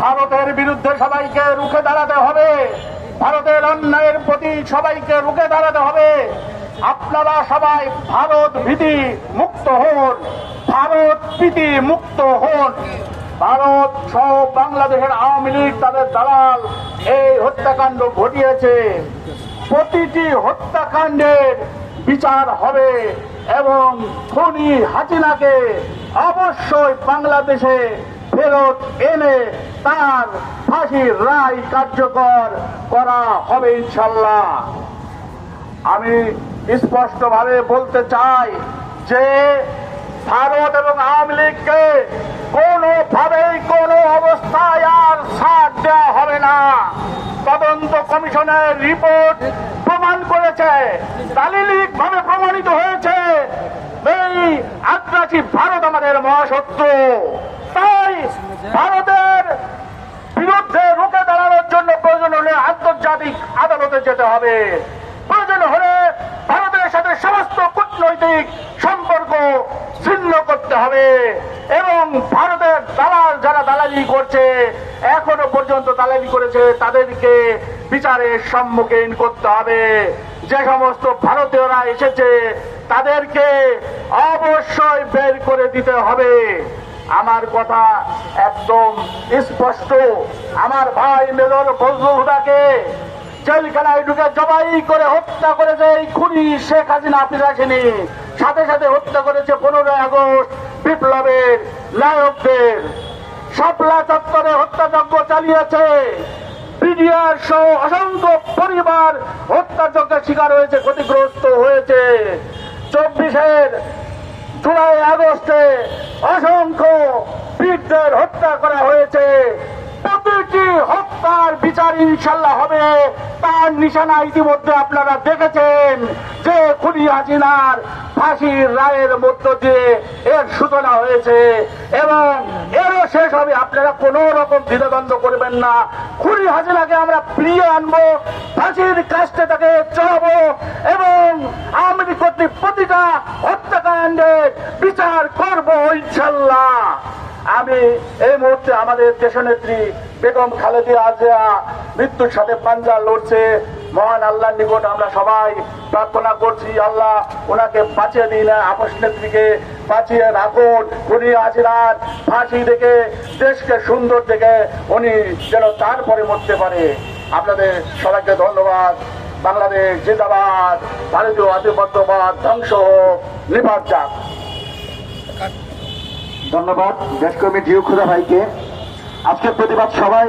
ভারতের বিরুদ্ধে সবাইকে রুখে দাঁড়াতে হবে। ভারতের অন্যায়ের প্রতি সবাইকে রুখে দাঁড়াতে হবে। আপনারা সবাই ভারত ভীতি মুক্ত হন। ভারত প্রীতি মুক্ত হন। ভারত সহ বাংলাদেশের আওয়ামী লীগ, তাদের দালাল, এই হত্যাকাণ্ড ঘটিয়েছে। প্রতিটি হত্যাকাণ্ডের বিচার হবে এবং খনি হাসিনাকে অবশ্যই বাংলাদেশে ফেরত এনে তার ফাঁসির রায় কার্যকর করা হবে ইনশাল্লাহ। আমি স্পষ্টভাবে বলতে চাই যে ভারত এবং আওয়ামী লীগকে কোনোভাবেই কোনো অবস্থায় আর ছাড় দেওয়া হবে না। তদন্ত কমিশনের রিপোর্ট প্রমাণ করেছে, দালিলিক ভাবে প্রমাণিত হয়েছে, এই আগ্রাসী ভারত আমাদের মহাশত্রু। তাই ভারতের বিরুদ্ধে রুখে দাঁড়ানোর জন্য প্রয়োজন হলে আন্তর্জাতিক আদালতে যেতে হবে। প্রয়োজন হলে ভারতের সাথে সমস্ত কূটনৈতিক সম্পর্ক ছিন্ন করতে হবে এবং ভারতের দালাল যারা দালালি করছে, এখনও পর্যন্ত দালালি করেছে, তাদেরকে বিচারের সম্মুখীন করতে হবে। যে সমস্ত ভারতীয়রা এসেছে, তাদেরকে অবশ্যই বের করে দিতে হবে। আমার কথা একদম স্পষ্ট। আমার ভাই মেজর ফজলুল হুদাকে জেলখানায় ঢুকে জবাই করে হত্যা করেছে এই খুনি শেখ হাসিনা, আপনি রাখেনি সাথে সাথে হত্যা করেছে পনেরোই আগস্ট বিপ্লবের নায়কদের। শাপলা চত্বরে হত্যাযজ্ঞ চালিয়েছে। বিডিআর সহ অসংখ্য পরিবার হত্যাযজ্ঞের শিকার হয়েছে, ক্ষতিগ্রস্ত হয়েছে। চব্বিশের জুলাই আগস্টে অসংখ্য বীরদের হত্যা করা হয়েছে। প্রতিটি হত্যার বিচার ইনশাল্লাহ হবে। তার নিশানা ইতিমধ্যে আপনারা দেখেছেন যে খুনি হাসিনার ফাঁসির রায়ের মধ্য দিয়ে এর সূচনা হয়েছে এবং এরও শেষ হবে। আপনারা কোনো রকম দ্বিধাদ্বন্দ্ব করবেন না। খুনি হাসিনাকে আমরা ফিরিয়ে আনব, ফাঁসির কাজটা তাকে চড়াবো এবং আমি কর্তৃক প্রতিটা হত্যাকাণ্ডের বিচার করব, ইনশাল্লাহ। আমি এই মুহূর্তে আমাদের দেশনেত্রী বেগম খালেদিয়া আজিয়া মৃত্যুর সাথে পাঞ্জা লড়ছে। মহান আল্লাহর নিকট আমরা সবাই প্রার্থনা করছি, আল্লাহ ওনাকে বাঁচিয়ে দিন আপস নেত্রীকে বাঁচিয়ে রাখুন। উনি আজিরার ফাঁসি দেখে, দেশকে সুন্দর দেখে উনি যেন তারপরে মরতে পারে। আপনাদের সবাইকে ধন্যবাদ। বাংলাদেশ জিন্দাবাদ, ভারতীয় আধিপত্যবাদ ধ্বংস হোক, নিপাত যাক। ধন্যবাদ দেশকর্মী ধীরক্ষুদা ভাইকে। আজকের প্রতিবাদ সবাই